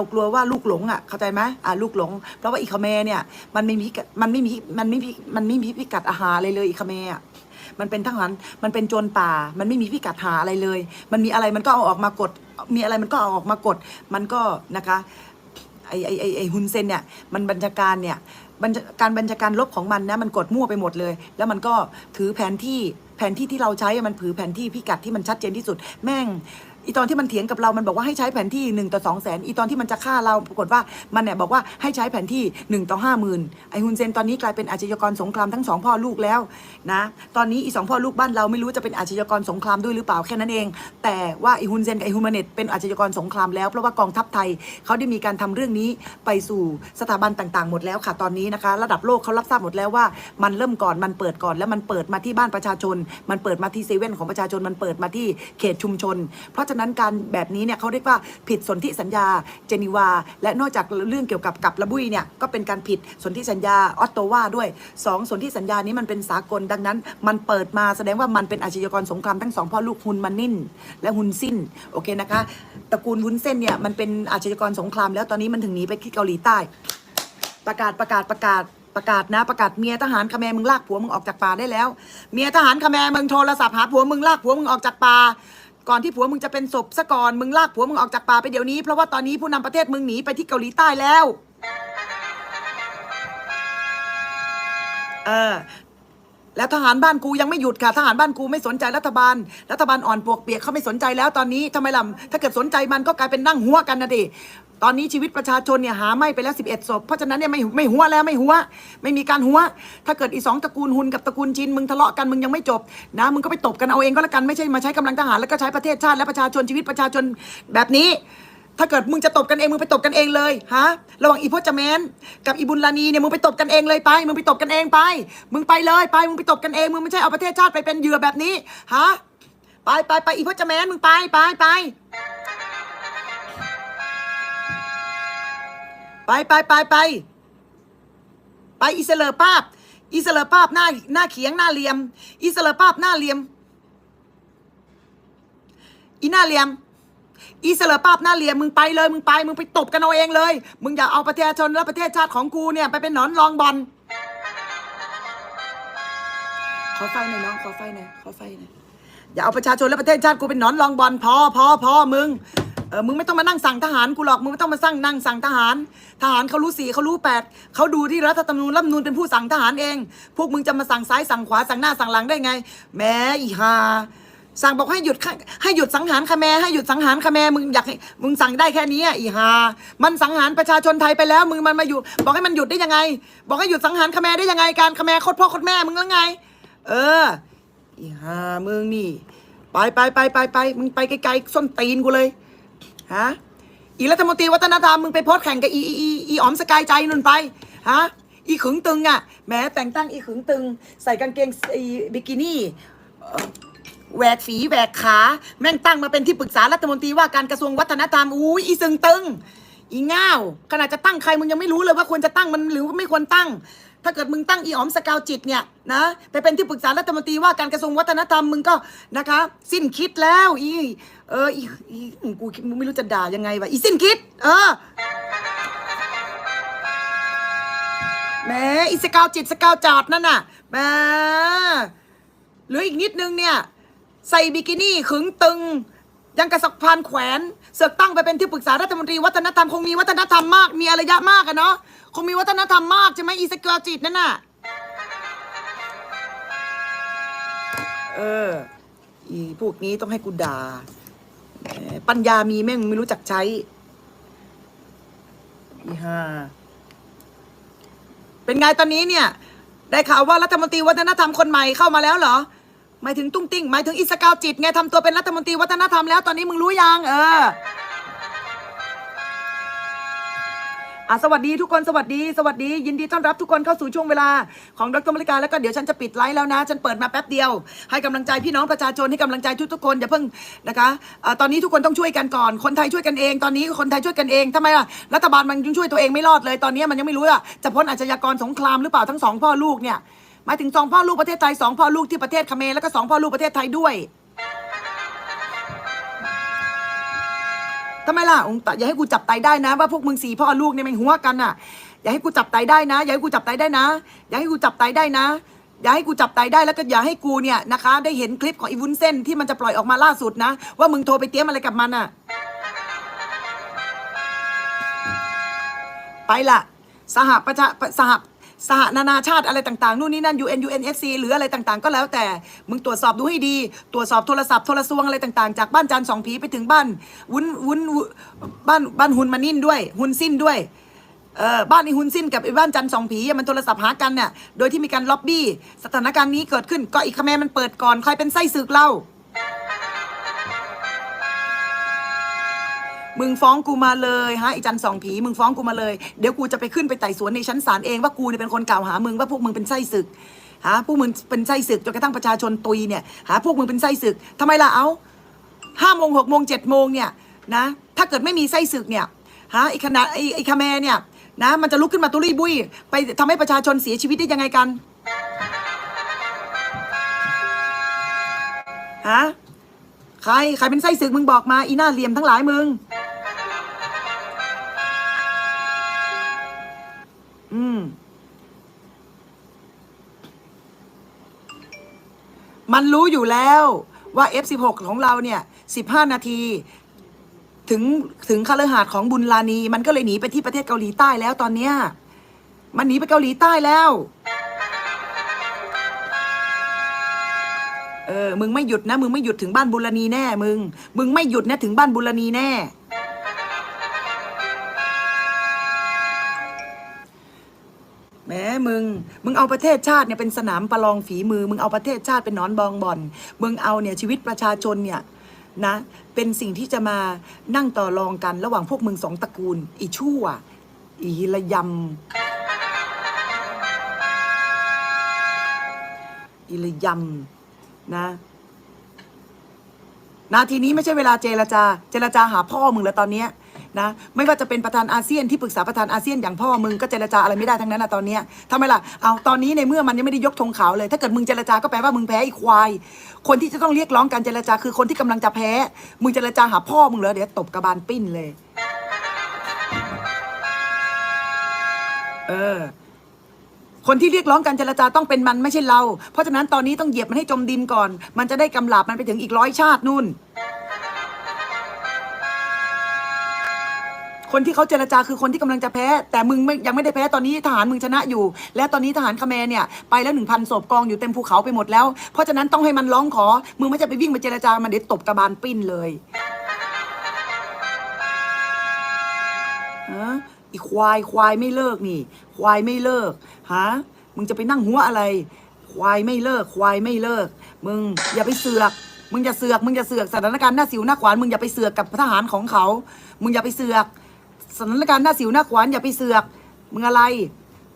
เรากลัวว่าลูกหลงอะเข้าใจไหมอ่าลูกหลง เพราะว่าอีคาเมเนี่ยมันไม่มีมันไม่มีมันไม่มีมันไม่มีพิกัดอาหารเลยเลยอีคาเมอะมันเป็นทหารมันเป็นโจรป่า มันไม่มีพิกัดหาอะไรเลย มันมีอะไรมันก็เอาออกมากด มีอะไรมันก็เอาออกมากด มันก็นะคะไอไอไอไอฮุนเซนเนี่ยมันบัญชาการเนี่ยการบัญชาการลบของมันนะมันกดมั่วไปหมดเลย แล้วมันก็ถือแผนที่แผนที่ที่เราใช้มันถือแผนที่พิกัดที่มันชัดเจนที่สุดแม่ง อีตอนที่มันเถียงกับเรา มันบอกว่าให้ใช้แผนที่1ต่อ2แสนอีตอนที่มันจะฆ่าเราปรากฏว่ามันเนี่ยบอกว่าให้ใช้แผนที่1ต่อห้าหมื่นไอฮุนเซนตอนนี้กลายเป็นอาชญากรสงครามทั้งสองพ่อลูกแล้ว นะ ตอนนี้อีสองพ่อลูกบ้านเราไม่รู้จะเป็นอาชญากรสงครามด้วยหรือเปล่าแค่นั้นเอง แต่ว่าไอฮุนเซนกับไอฮุมาเนตเป็นอาชญากรสงครามแล้วเพราะว่ากองทัพไทยเขาได้มีการทำเรื่องนี้ไปสู่สถาบันต่างๆ หมดแล้วค่ะตอนนี้นะคะ ระดับโลกเขารับทราบหมดแล้วว่า มันเริ่มก่อนมันเปิดก่อน แล้วมันเปิดมาที่บ้านประชาชน มันเปิดมาที่เซเว่นของประชาชนมันเปิดมาที่เขตชุมชน เพราะฉะนั้นการแบบนี้เนี่ยเขาเรียกว่าผิดสนธิสัญญาเจนีวา และนอกจากเรื่องเกี่ยวกับกับระบุยเนี่ยก็เป็นการผิดสนธิสัญญาออตโตวาด้วยสองสนธิสัญญานี้มันเป็นสากลดังนั้น มันเปิดมาแสดงว่ามันเป็นอาชญากรสงครามทั้งสองพ่อลูกฮุนมันนินและฮุนซินโอเคนะคะตระกูลฮุนเซนเนี่ยมันเป็นอาชญากรสงคราม แล้วตอนนี้มันถึงหนีไปที่เกาหลีใต้ ประกาศประกาศประกาศประกาศนะประกาศเมียทหารคาแมมึงลากผัวมึงออกจากป่าได้แล้ว เมียทหารคาแมมึงโทรศัพท์หาผัวมึงลากผัวมึงออกจากป่าก่อนที่ผัวมึงจะเป็นศพซะก่อนมึงลากผัวมึงออกจากป่าไปเดี๋ยวนี้เพราะว่าตอนนี้ผู้นำประเทศมึงหนีไปที่เกาหลีใต้แล้วเออ แล้วทหารบ้านกูยังไม่หยุดค่ะทหารบ้านกูไม่สนใจรัฐบาล รัฐบาลอ่อนปวกเปียกเขาไม่สนใจแล้วตอนนี้ทำไมล่ะถ้าเกิดสนใจมันก็กลายเป็นนั่งหัวกันนะดิตอนนี้ชีวิตประชาชนเนี่ยหาไม่ไปแล้ว 11ศพเพราะฉะนั้นเนี่ยไม่ไม่หัวแล้วไม่หัว ไม่มีการหัว ถ้าเกิดอีสองตระกูลหุนกับตระกูลชินมึงทะเลาะกันมึงยังไม่จบนะมึงก็ไปตบกันเอาเองก็แล้วกันไม่ใช่มาใช้กำลังทหารแล้วก็ใช้ประเทศชาติและประชาชนชีวิตประชาชนแบบนี้ ถ้าเกิดมึงจะตบกันเองมึงไปตบกันเองเลยฮะระหว่างอีพจน์แมนกับอีบุญลานีเนี่ยมึงไปตบกันเองเลยไป มึงไปตบกันเองไป มึงไปเลยไปมึงไปตบกันเองมึงไม่ใช่เอาประเทศชาติไปเป็นเหยื่อแบบนี้ฮะไปไปไปอีพจน์แมนมึงไปไปไปไปไปไปไปไปอิสเลอภาพอิสเลอภาพหน้าหน้าเขียงหน้าเหลี่ยมอิสเลอภาพหน้าเหลี่ยม อีหน้าเหลี่ยม อีเสลอป้าบหน้าเหลี่ยมมึงไปเลยมึงไป มึงไปตบกันเอาเองเลย มึงอย่าเอาประเทศชนและประเทศชาติของกูเนี่ยไปเป็นหนอนรองบอลขอไฟหน่อยน้องขอไฟหน่อยขอไฟหน่อยอย่าเอาประชาชนและประเทศชาติกูเป็นหนอนรองบอลพอพอพอมึงเออมึงไม่ต้องมานั่งสั่งทหารกูหรอกมึงไม่ต้องมาสั่งนั่งสั่งทหาร ทหารเขารู้สี่เขารู้แปดเขาดูที่รัฐธรรมนูญรัฐธรรมนูญเป็นผู้สั่งทหารเอง พวกมึงจะมาสั่งซ้ายสั่งขวาสั่งหน้าสั่งหลังได้ไงแหม้อีฮา สั่งบอกให้หยุดให้หยุดสังหารคาแมให้หยุดสังหารคาแมมึงอยากมึงสั่งได้แค่นี้อีฮามันสังหารประชาชนไทยไปแล้วมึงมันมาอยู่ บอกให้มันหยุดได้ยังไง บอกให้หยุดสังหารคาแมได้ยังไงการคาแมโคตรพ่อโคตรแม่มึงแล้วไง เอออีฮามึงนี่ไปไปไปไปไปมึงไปไกลๆส้นตีนกูเลยฮะอีรัฐมนตรีวัฒนธรรมมึงไปโพสแข่งกับอีอีอีอีอ๋อมสกายใจนุ่นไปฮะอีขึงตึงอะแม้แต่งตั้งอีขึงตึง ใส่กางเกงอีบิกินี่ แหวกฝีแหวกขา แม่งตั้งมาเป็นที่ปรึกษารัฐมนตรีว่าการกระทรวงวัฒนธรรมอุ้ยอีซึงตึง อีง่าวขนาดจะตั้งใครมึงยังไม่รู้เลยว่าควรจะตั้งมันหรือไม่ควรตั้ง ถ้าเกิดมึงตั้งอีอ๋อมสกาวจิตเนี่ยนะไปเป็นที่ปรึกษารัฐมนตรีว่าการกระทรวงวัฒนธรรมมึงก็นะคะ สิ้นคิดแล้วอีเอออีอีกูมึงไม่รู้จะด่ายังไงวะอีสิ้นคิด เออแหมอีสกาวจิตสกาวจอดนั่นน่ะแหมหรืออีกนิดนึงเนี่ย ใส่บิกินี่ขึงตึง ยังกระสักพานแขวน เสือกตั้งไปเป็นที่ปรึกษารัฐมนตรีวัฒนธรรม คงมีวัฒนธรรมมาก มีอารยะมากอะเนาะคงมีวัฒนธรรมมากใช่ไหมอีสกอจิตนั่นน่ะเอออีพวกนี้ต้องให้กูด่าปัญญามีแม่งไม่รู้จักใช้อีห่าเป็นไงตอนนี้เนี่ย ได้ข่าวว่ารัฐมนตรีวัฒนธรรมคนใหม่เข้ามาแล้วเหรอ หมายถึงตุ้งติ้งหมายถึงอิสกาวจิตไงทำตัวเป็นรัฐมนตรีวัฒนธรรมแล้วตอนนี้มึงรู้ยังเอออะสวัสดีทุกคนสวัสดีสวัสดี ยินดีต้อนรับทุกคนเข้าสู่ช่วงเวลาของดรมริกาแล้วก็เดี๋ยวฉันจะปิดไลฟ์แล้วนะ ฉันเปิดมาแป๊บเดียว ให้กำลังใจพี่น้องประชาชนให้กำลังใจทุกๆคนอย่าเพิ่งนะคะอะตอนนี้ทุกคนต้องช่วยกันก่อน คนไทยช่วยกันเอง ตอนนี้คนไทยช่วยกันเองทำไมล่ะรัฐบาลมันยังช่วยตัวเองไม่รอดเลย ตอนนี้มันยังไม่รู้ว่าจะพ้นอาชญากรสงครามหรือเปล่าทั้งสองพ่อลูกเนี่ย มายถึงสองพ่อลูกประเทศไทยสองพ่อลูกที่ประเทศเขมรแล้วก็สองพ่อลูกประเทศไทยด้วยทำไมล่ะองค์ตะอย่าให้กูจับไตได้นะ ว่าพวกมึงสี่พ่อลูกเนี่ยมันหัวกันน่ะ อย่าให้กูจับไตได้นะ อย่าให้กูจับไตได้นะ อย่าให้กูจับไตได้นะ อย่าให้กูจับไตได้แล้วก็อย่าให้กูเนี่ยนะคะ ได้เห็นคลิปของอีวุ้นเส้นที่มันจะปล่อยออกมาล่าสุดนะ ว่ามึงโทรไปเตรียมอะไรกับมันอะ ไปละสหประชาสห สหนานาชาติอะไรต่างๆ นู่นนี่นั่น UN UNFC หรืออะไรต่างๆ ก็แล้วแต่ มึงตรวจสอบดูให้ดี ตรวจสอบโทรศัพท์โทรสวงอะไรต่างๆ จากบ้านจันสองผีไปถึงบ้าน วุ้นวุ้นบ้านบ้านหุนมานิ่นด้วยหุนสิ้นด้วยเออบ้านไอ้หุนสิ้นกับไอ้บ้านจันสองผีมันโทรศัพท์หากันเนี่ยโดยที่มีการล็อบบี้ สถานการณ์นี้เกิดขึ้นก็อีกคแมมันเปิดก่อนใครเป็นไส้ศึกเล่า มึงฟ้องกูมาเลยฮะไอ้จันสองผีมึงฟ้องกูมาเลย เดี๋ยวกูจะไปขึ้นไปไต่สวนในชั้นศาลเองว่ากูเนี่ยเป็นคนกล่าวหามึงว่าพวกมึงเป็นไส้ศึกหาพวกมึงเป็นไส้ศึกจนกระทั่งประชาชนตุยเนี่ยหาพวกมึงเป็นไส้ศึกทำไมล่ะเอาห้าโมงหกโมงเจ็ดโมงเนี่ยนะถ้าเกิดไม่มีไส้ศึกเนี่ยฮะไอ้คณะไอ้ไอ้คาแมเนี่ยนะมันจะลุกขึ้นมาตุลุยบุยไปทำให้ประชาชนเสียชีวิตได้ยังไงกันฮะใครใครเป็นไส้ศึกมึงบอกมาอีหน้าเหลี่ยมทั้งหลายมึง อืม มันรู้อยู่แล้วว่า F16 ของเราเนี่ย 15 นาที ถึงถึงคาลหาดของบุญลานี มันก็เลยหนีไปที่ประเทศเกาหลีใต้แล้วตอนเนี้ย มันหนีไปเกาหลีใต้แล้ว เออ มึงไม่หยุดนะ มึงไม่หยุดถึงบ้านบุญลานีแน่ มึง มึงไม่หยุดนะถึงบ้านบุญลานีแน่ แหมมึง มึงเอาประเทศชาติเนี่ยเป็นสนามประลองฝีมือ มึงเอาประเทศชาติเป็นนอนบองบอน มึงเอาเนี่ยชีวิตประชาชนเนี่ยนะเป็นสิ่งที่จะมานั่งต่อรองกันระหว่างพวกมึงสองตระกูล อีชั่ว อีระยำอีระยำนะนาทีนี้ไม่ใช่เวลาเจรจา เจรจาหาพ่อมึงแล้วตอนเนี้ย นะไม่ว่าจะเป็นประธานอาเซียนที่ปรึกษาประธานอาเซียนอย่างพ่อมึงก็เจรจาอะไรไม่ได้ทั้งนั้นนะตอนนี้ทำไมล่ะเอาตอนนี้ในเมื่อมันยังไม่ได้ยกธงขาวเลย ถ้าเกิดมึงเจรจาก็แปลว่ามึงแพ้อีควาย คนที่จะต้องเรียกร้องการเจรจาคือคนที่กำลังจะแพ้ มึงเจรจาหาพ่อมึงเหรอเดี๋ยวตบกระบาลปิ้นเลย เออคนที่เรียกร้องการเจรจาต้องเป็นมันไม่ใช่เรา เพราะฉะนั้นตอนนี้ต้องเหยียบมันให้จมดินก่อน มันจะได้กำลาบมันไปถึงอีกร้อยชาตินู่น คนที่เขาเจรจาคือคนที่กำลังจะแพ้ แต่มึงไม่ยังไม่ได้แพ้ตอนนี้ทหารมึงชนะอยู่ และตอนนี้ทหารคาเขมรเนี่ยไปแล้วหนึ่งพันศพกองอยู่เต็มภูเขาไปหมดแล้ว เพราะฉะนั้นต้องให้มันร้องขอ มึงไม่จะไปวิ่งไปเจรจามันเดี๋ยวตบกระบาลปิ้นเลยฮะอีควายควายไม่เลิกนี่ ควายไม่เลิกฮะมึงจะไปนั่งหัวอะไร ควายไม่เลิก ควายไม่เลิก มึงอย่าไปเสือกมึงอย่าเสือก มึงอย่าเสือกสถานการณ์หน้าสิวหน้าขวานมึงอย่าไปเสือกกับทหารของเขา มึงอย่าไปเสือก สถานการณ์หน้าสิวหน้าขวานอย่าไปเสือกมึงอะไร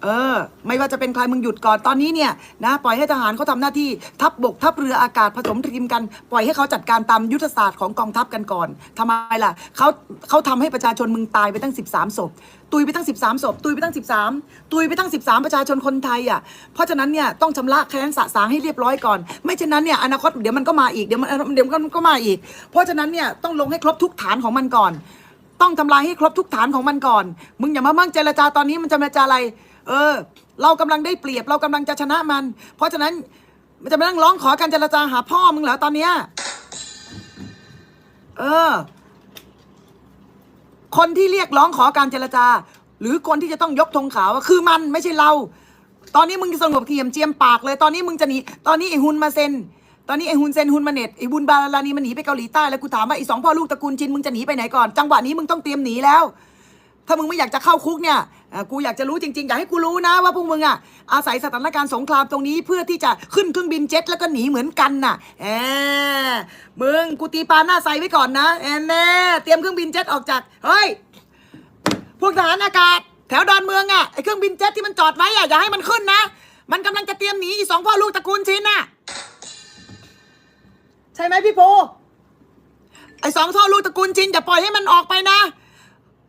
เออ ไม่ว่าจะเป็นใครมึงหยุดก่อนตอนนี้เนี่ยนะปล่อยให้ทหารเขาทำหน้าที่ทัพบบกทัพเรืออากาศผสมทีมกัน ปล่อยให้เขาจัดการตามยุทธศาสตร์ของกองทัพกันก่อนทำไมล่ะเขาเขาทำให้ประชาชนมึงตายไปตั้ง 13ศพตุยไปตั้ง 13ศพตุยไปตั้ง 13 ตุยไปตั้ง 13 ประชาชนคนไทยอะเพราะฉะนั้นเนี่ยต้องชำระแค้นสะสางให้เรียบร้อยก่อน ไม่เช่นนั้นเนี่ยอนาคตเดี๋ยวมันก็มาอีกเดี๋ยวมันเดี๋ยวมันก็มาอีก เพราะฉะนั้นเนี่ยต้องลงให้ครบทุกฐานของมันก่อน ต้องทำลายให้ครบทุกฐานของมันก่อน มึงอย่ามามั่งเจรจาตอนนี้มันจะมาเจรจาอะไร เออ เรากำลังได้เปรียบเรากำลังจะชนะมัน เพราะฉะนั้นมันจะมานั่งร้องขอการเจรจาหาพ่อมึงเหรอตอนเนี้ยเออ คนที่เรียกร้องขอการเจรจา หรือคนที่จะต้องยกธงขาวคือมันไม่ใช่เรา ตอนนี้มึงสงบเทียมเจียมปากเลย ตอนนี้มึงจะหนีตอนนี้ไอ้ฮุนมาเซน ตอนนี้ไอ้ฮุนเซนฮุนมาเน็ตไอ้บุญบาลานีมันหนีไปเกาหลีใต้แล้วกูถามว่าไอ้สองพ่อลูกตระกูลจินมึงจะหนีไปไหนก่อนจังหวะนี้มึงต้องเตรียมหนีแล้ว ถ้ามึงไม่อยากจะเข้าคุกเนี่ยกูอยากจะรู้จริงๆอยากให้กูรู้นะว่าพวกมึงอะอาศัยสถานการณ์สงครามตรงนี้เพื่อที่จะขึ้นเครื่องบินเจ็ตแล้วก็หนีเหมือนกันน่ะแอบมึงกูตีปาหน้าใสไว้ก่อนนะแอนแน่เตรียมเครื่องบินเจ็ตออกจากเฮ้ยพวกทหารอากาศแถวดอนเมืองอะไอเครื่องบินเจ็ตที่มันจอดไว้อะอย่าให้มันขึ้นนะ มันกำลังจะเตรียมหนีอีสองพ่อลูกตระกูลชินน่ะ ใช่ไหมพี่โพไอสองพ่อลูกตระกูลชินอย่าปล่อยให้มันออกไปนะ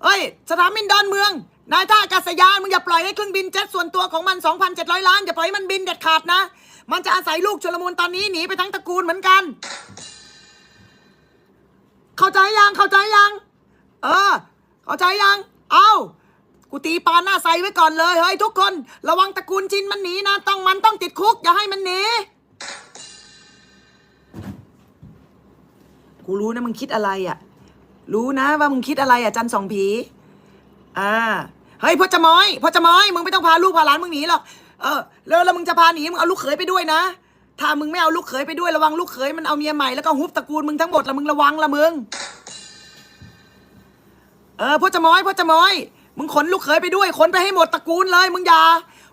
เอ้ยสนามบินดอนเมือง นายท่าอากาศยานมึงอย่าปล่อยให้เครื่องบินเจ็ตส่วนตัวของมัน 2,700 ล้านอย่าปล่อยให้มันบินเด็ดขาดนะ มันจะอาศัยลูกชลมุนตอนนี้หนีไปทั้งตระกูลเหมือนกัน เข้าใจยังเข้าใจยัง เออ เข้าใจยัง เอากูตีปานหน้าใสไว้ก่อนเลยเฮ้ยทุกคน ระวังตระกูลจินมันหนีนะต้องมันต้องติดคุกอย่าให้มันหนี กูรู้นะมึงคิดอะไรอะ่ะ รู้นะว่ามึงคิดอะไรอะจันสองผี อ่า เฮ้ยพ่อจะม้อยพ่อจะม้อยมึงไม่ต้องพาลูกพาหลานมึงหนีหรอก เออแล้วแล้วมึงจะพาหนีมึงเอาลูกเขยไปด้วยนะ ถ้ามึงไม่เอาลูกเขยไปด้วยระวังลูกเขยมันเอาเมียใหม่แล้วก็ฮุบตระกูลมึงทั้งหมดละมึงระวังละมึง เออพ่อจะม้อยพ่อจะม้อย มึงขนลูกเขยไปด้วยขนไปให้หมดตระกูลเลย มึงอย่า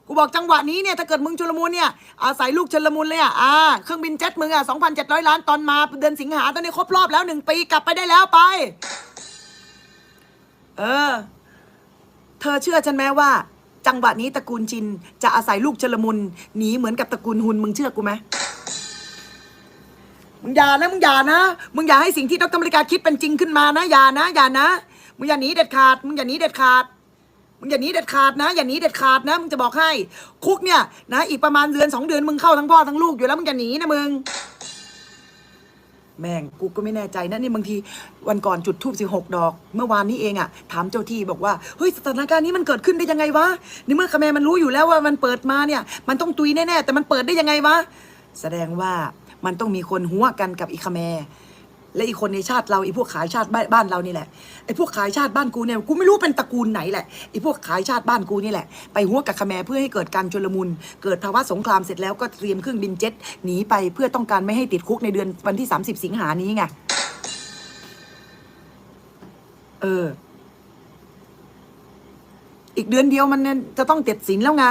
กูบอกจังหวะนี้เนี่ยถ้าเกิดมึงชุลมุนเนี่ยอาศัยลูกชุลมุนเลยอะอ่าเครื่องบินเจ็ตมึงอะสองพันเจ็ดร้อยล้านตอนมาเดือนสิงหาตอนนี้ครบรอบแล้วหนึ่งปีกลับไปได้แล้วไป เออ เธอเชื่อฉันไหมว่า จังหวะนี้ตระกูลจิน จะอาศัยลูกชลมุนหนีเหมือนกับตระกูลหุนมึงเชื่อกูไหมมึงอย่านะมึงอย่านะมึงอย่าให้สิ่งที่ดรมริกาคิดเป็นจริงขึ้นมานะอย่านะอย่านะมึงอย่าหนีเด็ดขาดมึงอย่าหนีเด็ดขาด มึงอย่าหนีเด็ดขาดนะ อย่าหนีเด็ดขาดนะมึงจะบอกให้ คุกเนี่ยนะอีกประมาณเดือนสองเดือนมึงเข้าทั้งพ่อทั้งลูกอยู่แล้วมึงจะหนีนะมึงแม่งกูก็ไม่แน่ใจนะนี่บางทีวันก่อนจุดทูบสิหกดอก เมื่อวานนี้เองอะถามเจ้าที่บอกว่าเฮ้ยสถานการณ์นี้มันเกิดขึ้นได้ยังไงวะในเมื่อคาแมมันรู้อยู่แล้วว่ามันเปิดมาเนี่ย มันต้องตุยแน่ๆแต่มันเปิดได้ยังไงวะแสดงว่ามันต้องมีคนหัวกันกับอีคาแม และอีกคนในชาติเราไอีพวกขายชาติบ้านบ้าเรานี่แหละไอ้พวกขายชาติบ้านกูเนี่ยกูไม่รู้เป็นตระกูลไหนแหละไอ้พวกขายชาติบ้านกูนี่แหละ ไปหัวกับคาแมเพื่อให้เกิดการชลมุน เกิดภาวะสงครามเสร็จแล้วก็เตรียมเครื่องบินเจ็ตหนีไปเพื่อต้องการไม่ให้ติดคุกในเดือนวันที่ 30 สิงหานี้ไงเออ อีกเดือนเดียวมันจะต้องติดสินแล้วไง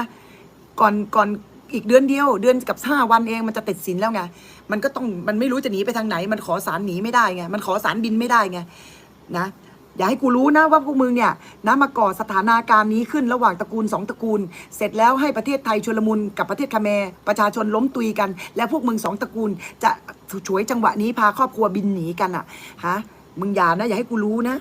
ก่อนก่อน อีกเดือนเดียว เดือนกับห้าวันเองมันจะติดสินแล้วไงมันก็ต้องมันไม่รู้จะหนีไปทางไหน มันขอสารหนีไม่ได้ไงมันขอสารบินไม่ได้ไงนะอย่าให้กูรู้นะว่าพวกมึงเนี่ยนะมาก่อสถานาการณ์นี้ขึ้นระหว่างตระกูลสองตระกูล เสร็จแล้วให้ประเทศไทยชลมุนกับประเทศคาเมรประชาชนล้มตุยกัน แล้วพวกมึงสองตระกูล จะฉวยจังหวะนี้พาครอบครัวบินหนีกันอะฮะมึงอย่านะอย่าให้กูรู้นะ